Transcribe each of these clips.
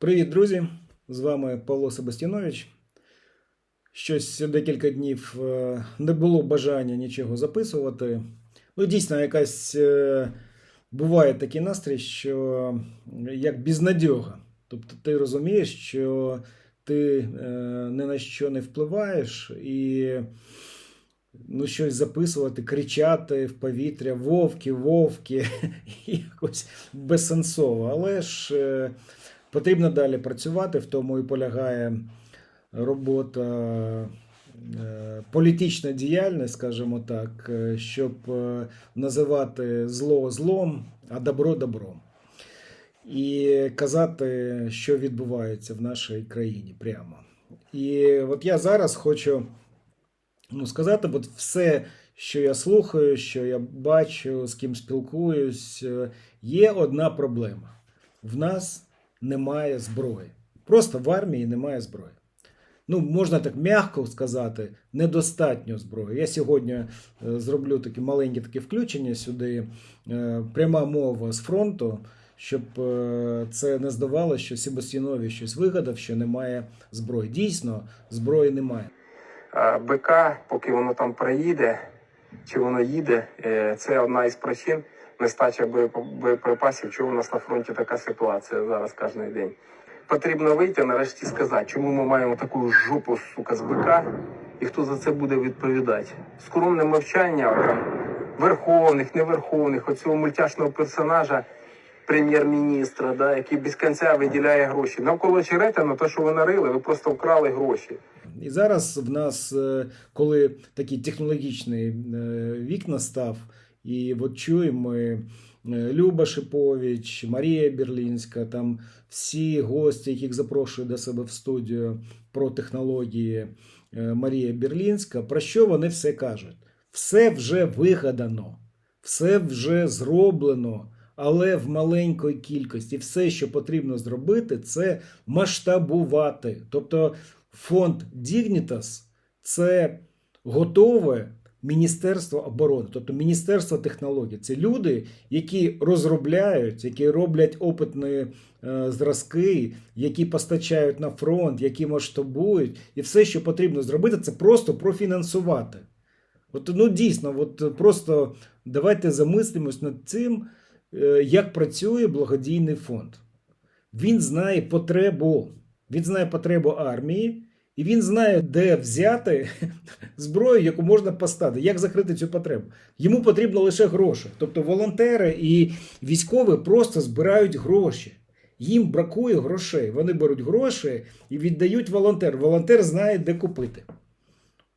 Привіт, друзі! З вами Павло Себастінович. Щось декілька днів е, не було бажання нічого записувати. Ну, дійсно, якась е, буває такий настрій, що як бізнадьога. Тобто ти розумієш, що ти е, ні на що не впливаєш і ну, щось записувати, кричати в повітря, вовки, вовки, якось безсенсово. Але ж. Потрібно далі працювати, в тому і полягає робота, е, політична діяльність, скажімо так, е, щоб е, називати зло злом, а добро добром. І казати, що відбувається в нашій країні прямо. І от я зараз хочу ну, сказати, от все, що я слухаю, що я бачу, з ким спілкуюсь, є одна проблема. В нас немає зброї. Просто в армії немає зброї. Ну, можна так м'яко сказати, недостатньо зброї. Я сьогодні е, зроблю таке маленьке таке включення сюди, е, пряма мова з фронту, щоб е, це не здавалося, що Себастьянові щось вигадав, що немає зброї. Дійсно, зброї немає. БК, поки воно там проїде, чи воно їде, це одна із причин нестача боєприпасів, чому у нас на фронті така ситуація зараз кожен день. Потрібно вийти нарешті сказати, чому ми маємо таку жопу, сука, з БК, і хто за це буде відповідати. Скромне мовчання там, верховних, неверховних, оцього мультяшного персонажа, прем'єр-міністра, да, який без кінця виділяє гроші. Навколо Черетина, то, що ви нарили, ви просто вкрали гроші. І зараз в нас, е, коли такий технологічний е, вік настав, і от чуємо ми е, Люба Шипович, Марія Берлінська, там всі гості, яких запрошую до себе в студію про технології е, Марія Берлінська, про що вони все кажуть? Все вже вигадано, все вже зроблено, але в маленькій кількості. Все, що потрібно зробити, це масштабувати. Тобто фонд Dignitas – це готове Міністерство оборони, тобто Міністерство технологій. Це люди, які розробляють, які роблять опитні е, зразки, які постачають на фронт, які масштабують, і все, що потрібно зробити, це просто профінансувати. От, ну дійсно, от просто давайте замислимось над цим, е, як працює благодійний фонд. Він знає потребу. Він знає потребу армії, і він знає, де взяти зброю, яку можна поставити, як закрити цю потребу. Йому потрібно лише гроші. Тобто волонтери і військові просто збирають гроші. Їм бракує грошей. Вони беруть гроші і віддають волонтеру. Волонтер знає, де купити.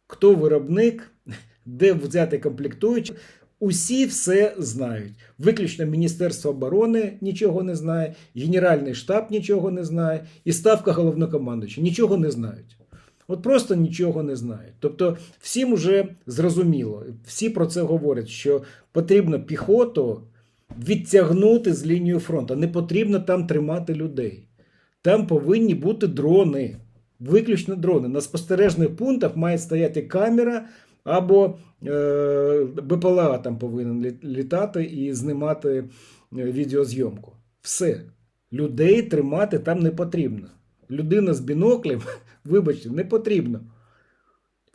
Хто виробник, де взяти комплектуючі. Усі все знають. Виключно Міністерство оборони нічого не знає, Генеральний штаб нічого не знає, і ставка головнокомандуюча нічого не знають. От просто нічого не знають. Тобто, всім уже зрозуміло, всі про це говорять, що потрібно піхоту відтягнути з лінії фронту. Не потрібно там тримати людей. Там повинні бути дрони, виключно дрони. На спостережних пунктах має стояти камера або е, БПЛА там повинен літати і знімати е, відеозйомку. Все. Людей тримати там не потрібно. Людина з біноклем, вибачте, не потрібно.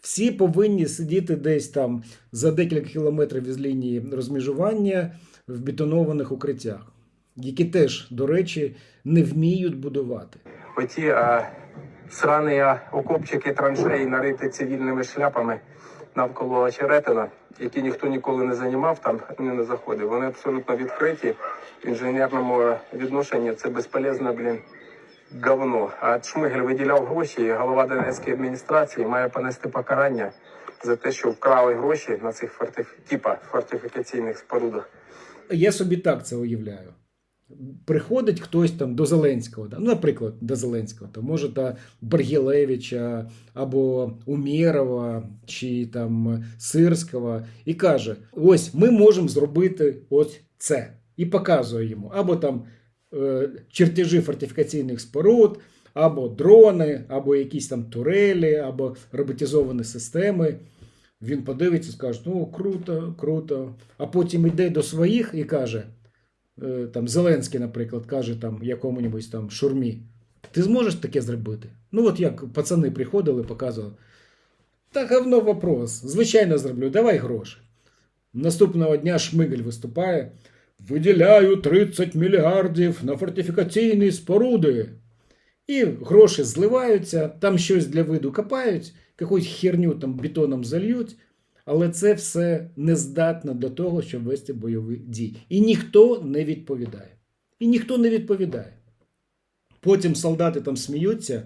Всі повинні сидіти десь там за декілька кілометрів від лінії розмежування в бетонованих укриттях, які теж, до речі, не вміють будувати. Оті а, срані окопчики траншеї нариті цивільними шляпами навколо очеретина, які ніхто ніколи не займав, там не, заходив. Вони абсолютно відкриті в інженерному відношенні. Це безполезне, блін, говно. А Шмигель виділяв гроші, і голова Донецької адміністрації має понести покарання за те, що вкрали гроші на цих фортиф... типа фортифікаційних спорудах. Я собі так це уявляю. Приходить хтось там до Зеленського, ну, наприклад, до Зеленського, то може та Баргілевича або Умєрова чи там Сирського, і каже: ось ми можемо зробити ось це. І показує йому. Або там чертежі фортифікаційних споруд, або дрони, або якісь там турелі, або роботизовані системи. Він подивиться, скаже: ну круто, круто. А потім йде до своїх і каже: е, там Зеленський, наприклад, каже там якому-небудь там шурмі. Ти зможеш таке зробити? Ну, от як пацани приходили, показували. Та говно вопрос. Звичайно, зроблю, давай гроші. Наступного дня Шмигель виступає. Виділяю 30 мільярдів на фортифікаційні споруди. І гроші зливаються, там щось для виду копають, якусь херню там бетоном зальють, але це все не здатно до того, щоб вести бойові дії. І ніхто не відповідає. І ніхто не відповідає. Потім солдати там сміються.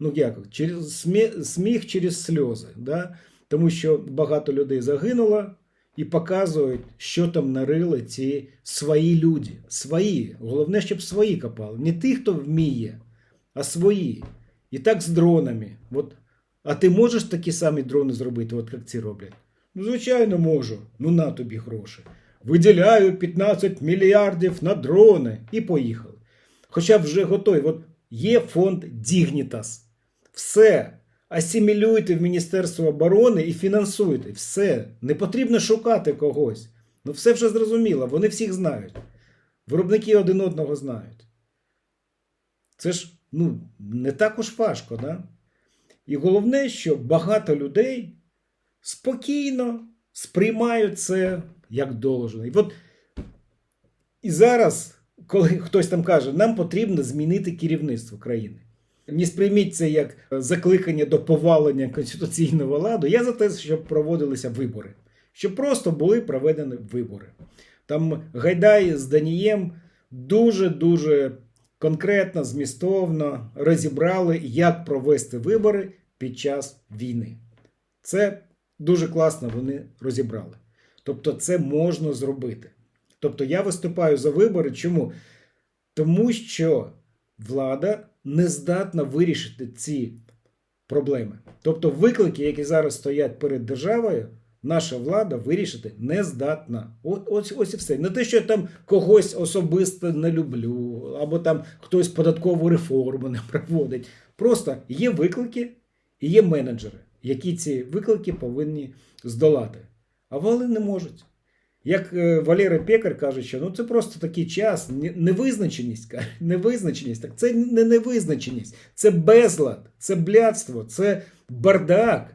Ну як, через сміх, через сльози. Да? Тому що багато людей загинуло і показують, що там нарили ці свої люди. Свої. Головне, щоб свої копали. Не ті, хто вміє, а свої. І так з дронами. От. А ти можеш такі самі дрони зробити, от як ці роблять? Ну, звичайно, можу. Ну на тобі гроші. Виділяю 15 мільярдів на дрони. І поїхали. Хоча вже готові. От є фонд Dignitas. Все. Асимілюйте в Міністерство оборони і фінансуйте. Все. Не потрібно шукати когось. Ну все вже зрозуміло, вони всіх знають. Виробники один одного знають. Це ж ну, не так уж важко, да? І головне, що багато людей спокійно сприймають це як должне. І от і зараз, коли хтось там каже, нам потрібно змінити керівництво країни. Не сприйміть це як закликання до повалення конституційного ладу. Я за те, щоб проводилися вибори, щоб просто були проведені вибори. Там Гайдай з Данієм дуже-дуже конкретно, змістовно розібрали, як провести вибори під час війни. Це дуже класно вони розібрали. Тобто, це можна зробити. Тобто, я виступаю за вибори. Чому? Тому що влада не здатна вирішити ці проблеми. Тобто, виклики, які зараз стоять перед державою, наша влада вирішити не здатна. Ось, ось і все. Не те, що я там когось особисто не люблю, або там хтось податкову реформу не проводить. Просто є виклики і є менеджери, які ці виклики повинні здолати. А вони не можуть. Як е, Валера Пекар каже, що ну це просто такий час, невизначеність. Невизначеність. Так це не невизначеність, це безлад, це блядство, це бардак,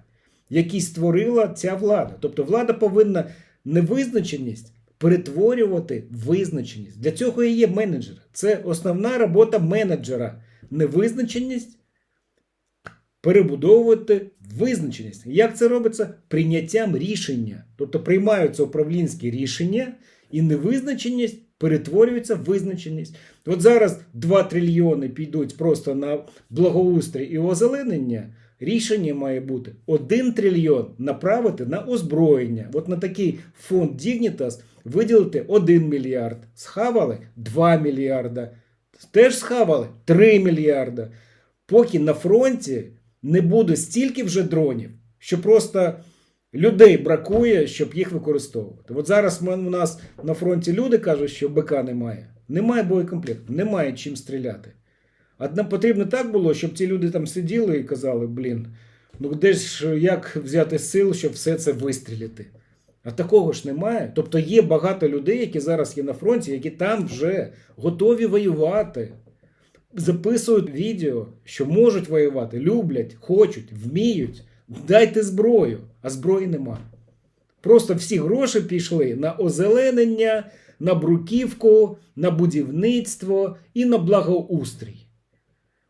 який створила ця влада. Тобто влада повинна невизначеність перетворювати визначеність. Для цього і є менеджер. Це основна робота менеджера. Невизначеність перебудовувати визначеність. Як це робиться? Прийняттям рішення. Тобто приймаються управлінські рішення, і невизначеність перетворюється в визначеність. От зараз 2 трильйони підуть просто на благоустрій і озеленення. Рішення має бути 1 трильйон направити на озброєння. От на такий фонд Dignitas виділити 1 мільярд. Схавали 2 мільярда. Теж схавали 3 мільярда. Поки на фронті не буде стільки вже дронів, що просто людей бракує, щоб їх використовувати. От зараз у нас на фронті люди кажуть, що БК немає. Немає боєкомплекту, немає чим стріляти. А нам потрібно так було, щоб ці люди там сиділи і казали, блін, ну де ж як взяти сил, щоб все це вистріляти. А такого ж немає. Тобто є багато людей, які зараз є на фронті, які там вже готові воювати записують відео, що можуть воювати, люблять, хочуть, вміють. Дайте зброю, а зброї нема. Просто всі гроші пішли на озеленення, на бруківку, на будівництво і на благоустрій.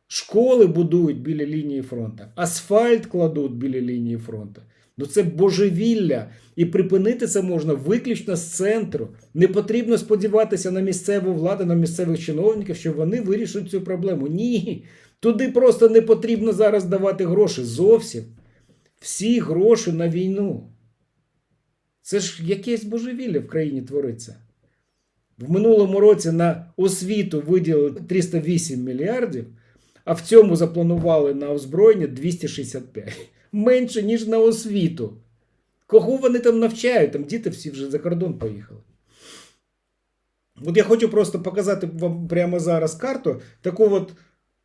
Школи будують біля лінії фронту, асфальт кладуть біля лінії фронту. Ну це божевілля. І припинити це можна виключно з центру. Не потрібно сподіватися на місцеву владу, на місцевих чиновників, що вони вирішать цю проблему. Ні. Туди просто не потрібно зараз давати гроші. Зовсім. Всі гроші на війну. Це ж якесь божевілля в країні твориться. В минулому році на освіту виділили 308 мільярдів, а в цьому запланували на озброєння 265. Менше, ніж на освіту. Кого вони там навчають? Там діти всі вже за кордон поїхали. От я хочу просто показати вам прямо зараз карту, таку от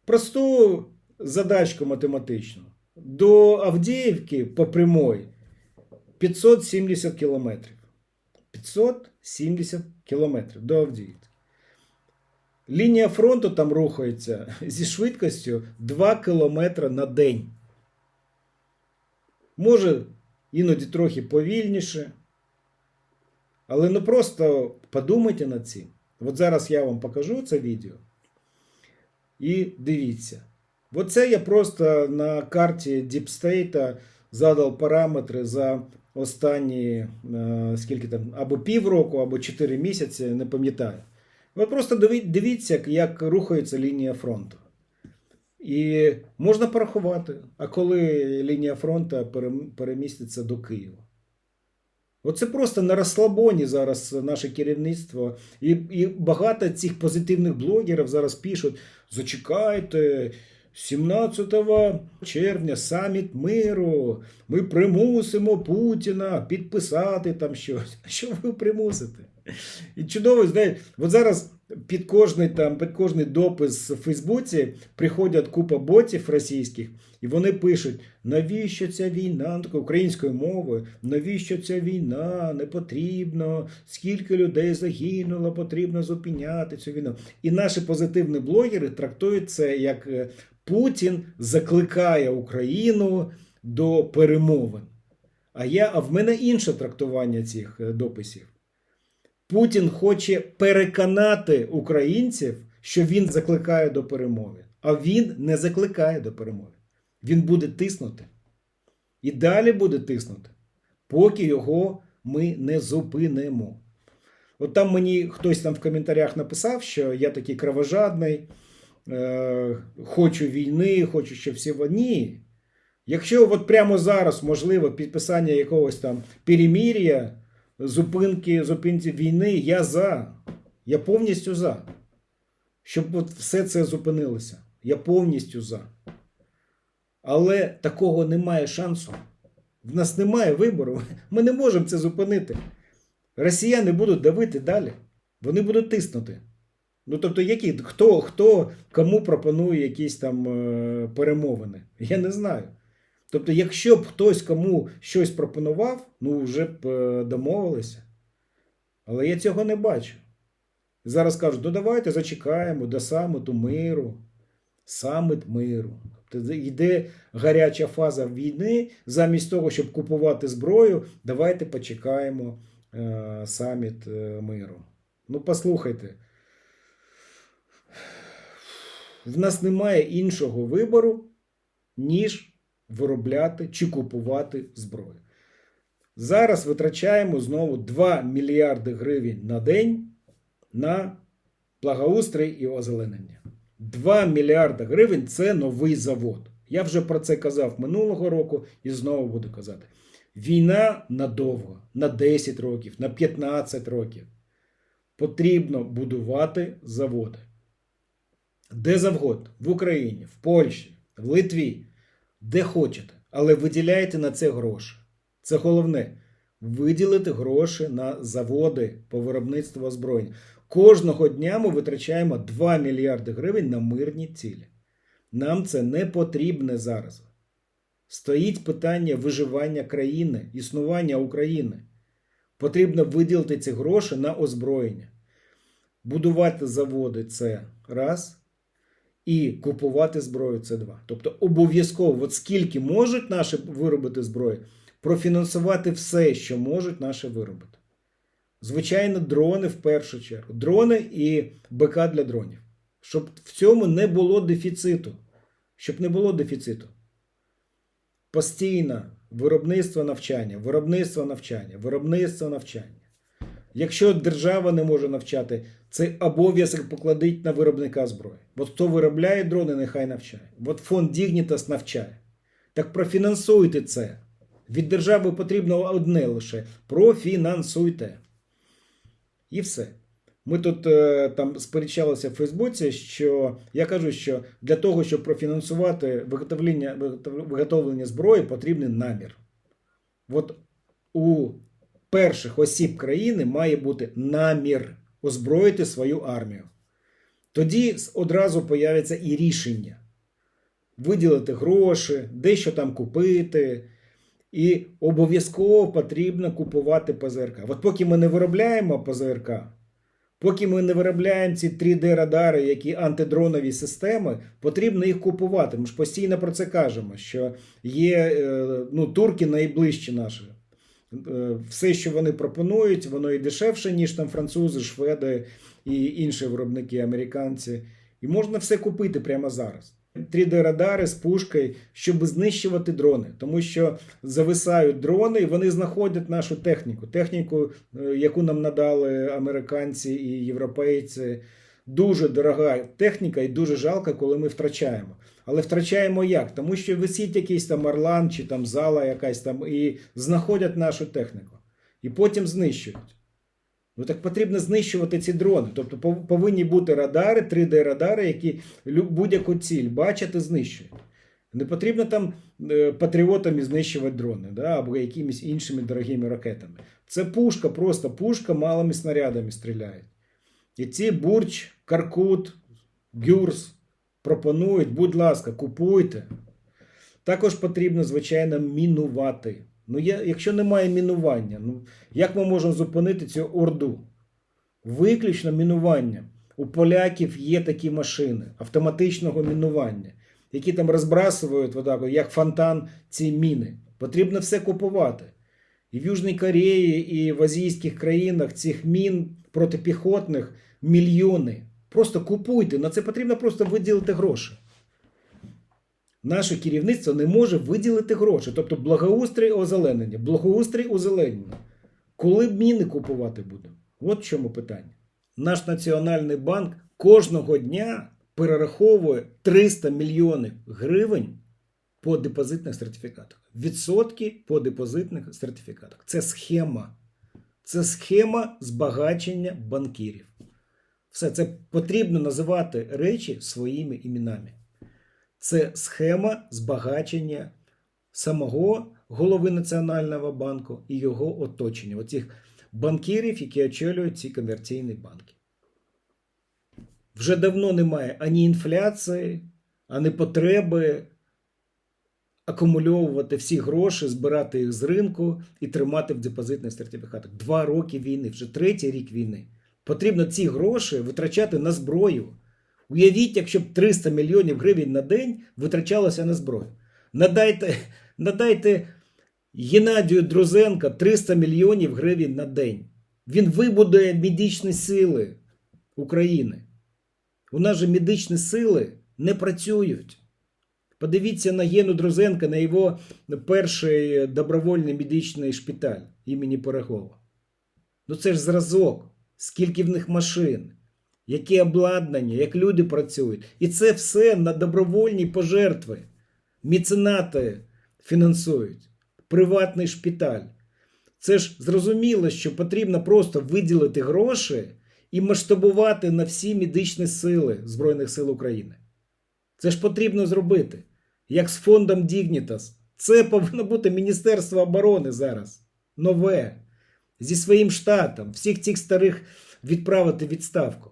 просту задачку математичну. До Авдіївки по прямой 570 кілометрів. 570 кілометрів до Авдіївки. Лінія фронту там рухається зі швидкістю 2 км на день. Може, іноді трохи повільніше. Але ну просто подумайте над цим. От зараз я вам покажу це відео. І дивіться. Оце я просто на карті Діпстейта задав параметри за останні е, скільки там, або півроку, або 4 місяці, не пам'ятаю. От просто дивіться, як рухається лінія фронту. І можна порахувати, а коли лінія фронту переміститься до Києва. Оце просто на розслабоні зараз наше керівництво. І, і багато цих позитивних блогерів зараз пишуть: зачекайте, 17 червня саміт миру. Ми примусимо Путіна підписати там щось. Що ви примусите? І чудово, знаєте, от зараз під кожний там, під кожний допис в Фейсбуці приходять купа ботів російських, і вони пишуть: навіщо ця війна ну, українською мовою? Навіщо ця війна? Не потрібно, скільки людей загинуло, потрібно зупиняти цю війну. І наші позитивні блогери трактують це як е, Путін закликає Україну до перемовин. А я, а в мене інше трактування цих е, дописів. Путін хоче переконати українців, що він закликає до перемови. А він не закликає до перемови. Він буде тиснути. І далі буде тиснути, поки його ми не зупинимо. От там мені хтось там в коментарях написав, що я такий кровожадний, е, хочу війни, хочу, щоб всі одні. Якщо от прямо зараз можливо підписання якогось там перемір'я, зупинки, зупинці війни, я за. Я повністю за. Щоб от все це зупинилося. Я повністю за. Але такого немає шансу. В нас немає вибору. Ми не можемо це зупинити. Росіяни будуть давити далі. Вони будуть тиснути. Ну, тобто, які, хто, хто кому пропонує якісь там е, перемовини? Я не знаю. Тобто, якщо б хтось кому щось пропонував, ну вже б е, домовилися. Але я цього не бачу. Зараз кажуть, ну давайте зачекаємо до саміту миру. Саміт миру. Тобто йде гаряча фаза війни, замість того, щоб купувати зброю, давайте почекаємо е, саміт е, миру. Ну, послухайте. В нас немає іншого вибору, ніж виробляти чи купувати зброю. Зараз витрачаємо знову 2 мільярди гривень на день на благоустрій і озеленення. 2 мільярди гривень це новий завод. Я вже про це казав минулого року і знову буду казати. Війна надовго, на 10 років, на 15 років. Потрібно будувати заводи. Де завгодно, в Україні, в Польщі, в Литві, де хочете, але виділяйте на це гроші. Це головне. Виділити гроші на заводи по виробництву озброєння. Кожного дня ми витрачаємо 2 мільярди гривень на мирні цілі. Нам це не потрібне зараз. Стоїть питання виживання країни, існування України. Потрібно виділити ці гроші на озброєння. Будувати заводи це раз. І купувати зброю це два. Тобто обов'язково, от скільки можуть наші виробити зброї, профінансувати все, що можуть наші виробити. Звичайно, дрони в першу чергу. Дрони і БК для дронів. Щоб в цьому не було дефіциту. Щоб не було дефіциту. Постійно виробництво навчання, виробництво навчання, виробництво навчання. Якщо держава не може навчати, це обов'язок покладить на виробника зброї. От хто виробляє дрони, нехай навчає. От фонд Дігнітас навчає. Так профінансуйте це. Від держави потрібно одне лише профінансуйте. І все. Ми тут е, там сперечалися в Фейсбуці, що я кажу, що для того, щоб профінансувати виготовлення, виготовлення зброї, потрібний намір. От у перших осіб країни має бути намір озброїти свою армію. Тоді одразу появиться і рішення виділити гроші, дещо там купити. І обов'язково потрібно купувати ПЗРК. От поки ми не виробляємо ПЗРК, Поки ми не виробляємо ці 3D-радари, які антидронові системи, потрібно їх купувати. Ми ж постійно про це кажемо, що є е, ну, турки найближчі наші. Е, Все, що вони пропонують, воно і дешевше, ніж там французи, шведи і інші виробники, американці. І можна все купити прямо зараз. 3D-радари з пушкою, щоб знищувати дрони, тому що зависають дрони, і вони знаходять нашу техніку. Техніку, е, яку нам надали американці і європейці. Дуже дорога техніка, і дуже жалко, коли ми втрачаємо. Але втрачаємо як? Тому що висить якийсь там орлан чи там зала якась там і знаходять нашу техніку. І потім знищують. Ну так потрібно знищувати ці дрони. Тобто повинні бути радари, 3D-радари, які будь-яку ціль бачать і знищують. Не потрібно там е, патріотами знищувати дрони да, або якимись іншими дорогими ракетами. Це пушка, просто пушка малими снарядами стріляє. І ці бурч, Каркут, Гюрс пропонують, будь ласка, купуйте. Також потрібно, звичайно, мінувати. Ну, я, якщо немає мінування, ну як ми можемо зупинити цю орду? Виключно мінування. У поляків є такі машини автоматичного мінування, які там розбрасують отак, як фонтан ці міни. Потрібно все купувати. І в Южній Кореї, і в азійських країнах цих мін протипіхотних мільйони. Просто купуйте. На це потрібно просто виділити гроші. Наше керівництво не може виділити гроші. Тобто благоустрій озеленення, благоустрій озеленення. Коли міни купувати будемо? От в чому питання. Наш Національний банк кожного дня перераховує 300 мільйонів гривень по депозитних сертифікатах. Відсотки по депозитних сертифікатах. Це схема. Це схема збагачення банкірів. Все це потрібно називати речі своїми іменами. Це схема збагачення самого голови Національного банку і його оточення, оцих банкірів, які очолюють ці комерційні банки. Вже давно немає ані інфляції, ані потреби акумульовувати всі гроші, збирати їх з ринку і тримати в депозитних сертифікатах. Два роки війни, вже третій рік війни. Потрібно ці гроші витрачати на зброю. Уявіть, якщо б 300 мільйонів гривень на день витрачалося на зброю. Надайте, надайте Геннадію Друзенка 300 мільйонів гривень на день. Він вибудує медичні сили України. У нас же медичні сили не працюють. Подивіться на Гену Друзенка, на його перший добровольний медичний шпиталь імені Порохова. Ну це ж зразок, скільки в них машин, яке обладнання, як люди працюють. І це все на добровольні пожертви. Меценати фінансують, приватний шпиталь. Це ж зрозуміло, що потрібно просто виділити гроші і масштабувати на всі медичні сили Збройних сил України. Це ж потрібно зробити. Як з фондом Dignitas. Це повинно бути Міністерство оборони зараз. Нове. Зі своїм штатом, всіх цих старих відправити відставку.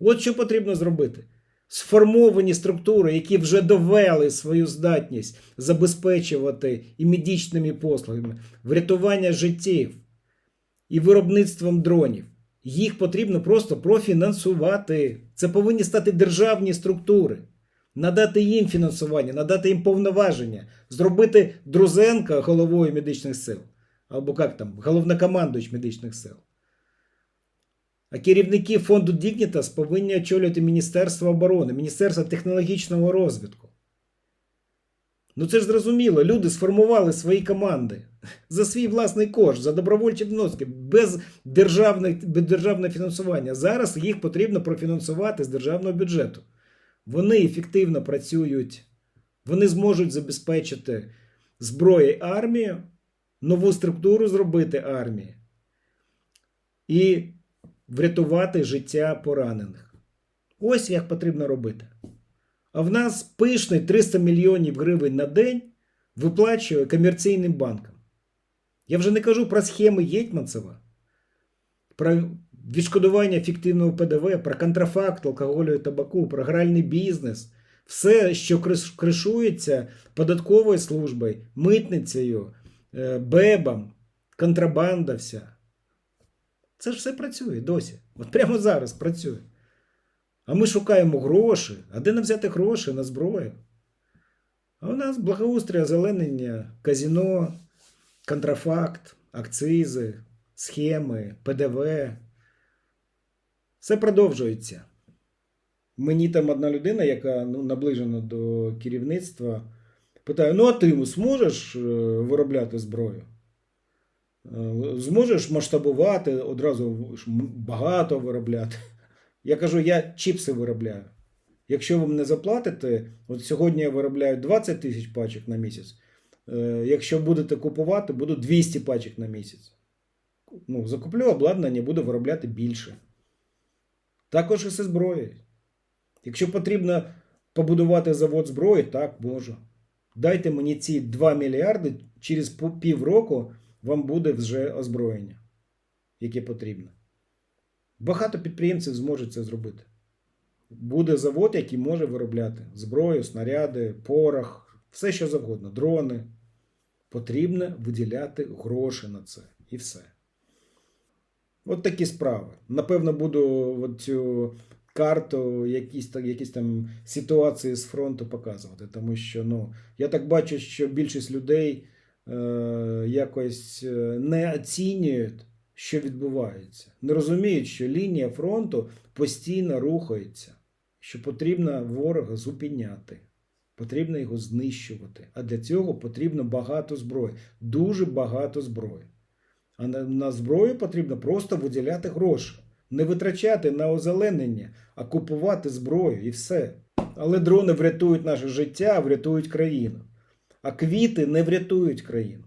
От що потрібно зробити. Сформовані структури, які вже довели свою здатність забезпечувати і медичними послугами, врятування життів і виробництвом дронів. Їх потрібно просто профінансувати. Це повинні стати державні структури, надати їм фінансування, надати їм повноваження, зробити Друзенка головою медичних сил, або як там, головнокомандуюч медичних сил. А керівники фонду Dignitas повинні очолювати Міністерство оборони, Міністерство технологічного розвитку. Ну це ж зрозуміло, люди сформували свої команди за свій власний кошт, за добровольчі вноски, без державного, державного фінансування. Зараз їх потрібно профінансувати з державного бюджету. Вони ефективно працюють, вони зможуть забезпечити зброю армію, нову структуру зробити армії і врятувати життя поранених. Ось як потрібно робити. А в нас пишний 300 мільйонів гривень на день виплачує комерційним банкам. Я вже не кажу про схеми Єтьманцева, про відшкодування фіктивного ПДВ, про контрафакт алкоголю і табаку, про гральний бізнес. Все, що кришується податковою службою, митницею, е, БЕБом, контрабанда вся. Це ж все працює досі. От прямо зараз працює. А ми шукаємо гроші. А де нам взяти гроші на зброю? А у нас благоустрій, озеленення, казіно, контрафакт, акцизи, схеми, ПДВ. Все продовжується. Мені там одна людина, яка ну, наближена до керівництва, питає: ну, а ти зможеш е, виробляти зброю? Е, Зможеш масштабувати, одразу багато виробляти. Я кажу, я чіпси виробляю. Якщо ви мене заплатите, от сьогодні я виробляю 20 тисяч пачок на місяць. Е, Якщо будете купувати, буду 200 пачок на місяць. Ну, закуплю обладнання, буду виробляти більше. Також і зброєю. Якщо потрібно побудувати завод зброї, так, можу. Дайте мені ці 2 мільярди, через півроку вам буде вже озброєння, яке потрібно. Багато підприємців зможуть це зробити. Буде завод, який може виробляти зброю, снаряди, порох, все що завгодно, дрони. Потрібно виділяти гроші на це. І все. От такі справи. Напевно, буду цю карту, якісь, якісь там ситуації з фронту показувати. Тому що ну, я так бачу, що більшість людей е, якось е, не оцінюють, що відбувається. Не розуміють, що лінія фронту постійно рухається, що потрібно ворога зупиняти. Потрібно його знищувати. А для цього потрібно багато зброї, дуже багато зброї. А на, на зброю потрібно просто виділяти гроші, не витрачати на озеленення, а купувати зброю і все. Але дрони врятують наше життя, врятують країну. А квіти не врятують країну.